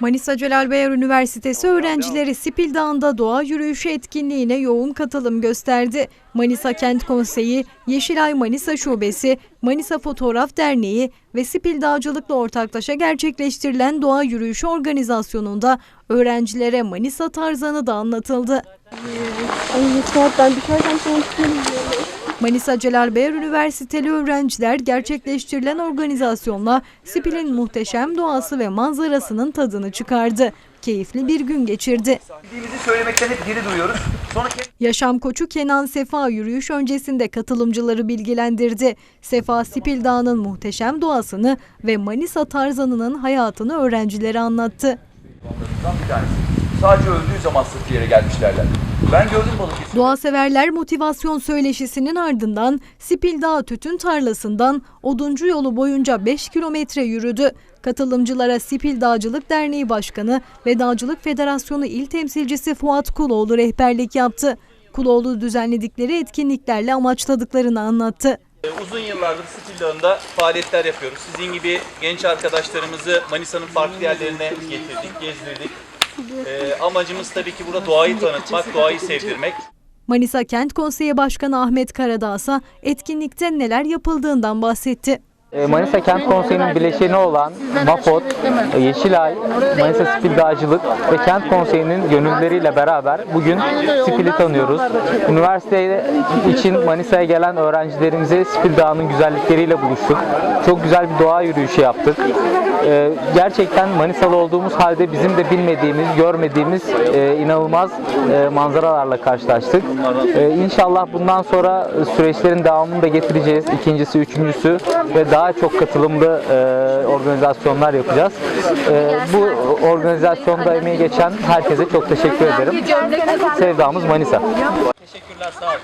Manisa Celal Bayar Üniversitesi öğrencileri Sipil Dağı'nda doğa yürüyüşü etkinliğine yoğun katılım gösterdi. Manisa Kent Konseyi, Yeşilay Manisa Şubesi, Manisa Fotoğraf Derneği ve Sipil Dağcılıkla ortaklaşa gerçekleştirilen doğa yürüyüşü organizasyonunda öğrencilere Manisa tarzanı da anlatıldı. Ay ben düşerken sana tutuyorum. Manisa Celal Bayar Üniversiteli öğrenciler gerçekleştirilen organizasyonla Sipil'in muhteşem doğası ve manzarasının tadını çıkardı. Keyifli bir gün geçirdi. Bildiğimizi söylemekten hep geri duruyoruz. Sonra Yaşam koçu Kenan Sefa yürüyüş öncesinde katılımcıları bilgilendirdi. Sefa Sipil Dağı'nın muhteşem doğasını ve Manisa tarzanının hayatını öğrencilere anlattı. bir tanesi. Sadece öldüğü zaman sırf yere gelmişlerler. Ben gördüm Balıkesir'de. Doğa severler motivasyon söyleşisinin ardından Sipil Dağı Tütün Tarlası'ndan Oduncu yolu boyunca 5 kilometre yürüdü. Katılımcılara Sipil Dağcılık Derneği Başkanı ve Dağcılık Federasyonu İl Temsilcisi Fuat Kuloğlu rehberlik yaptı. Kuloğlu düzenledikleri etkinliklerle amaçladıklarını anlattı. Ee, Uzun yıllardır Stil Dağı'nda faaliyetler yapıyoruz. Sizin gibi genç arkadaşlarımızı Manisa'nın farklı yerlerine getirdik, gezdirdik. Ee, amacımız tabii ki burada doğayı tanıtmak, doğayı sevdirmek. Manisa Kent Konseyi Başkanı Ahmet Karadağ ise etkinlikte neler yapıldığından bahsetti. E, Manisa Kent Konseyi'nin bileşeni olan MAFOD, e, Yeşilay, Manisa Spil Dağcılık ve Kent Konseyi'nin gönüllüleriyle beraber bugün Spil'i tanıyoruz. Üniversite için Manisa'ya gelen öğrencilerimize Spil Dağı'nın güzellikleriyle buluştuk. Çok güzel bir doğa yürüyüşü yaptık. E, Gerçekten Manisalı olduğumuz halde bizim de bilmediğimiz, görmediğimiz e, inanılmaz e, manzaralarla karşılaştık. İnşallah bundan sonra süreçlerin devamını da getireceğiz. İkincisi, üçüncüsü ve daha çok katılımlı e, organizasyonlar yapacağız. E, bu organizasyonda emeği geçen herkese çok teşekkür ederim. Sevdamız Manisa. Teşekkürler, sağ olun.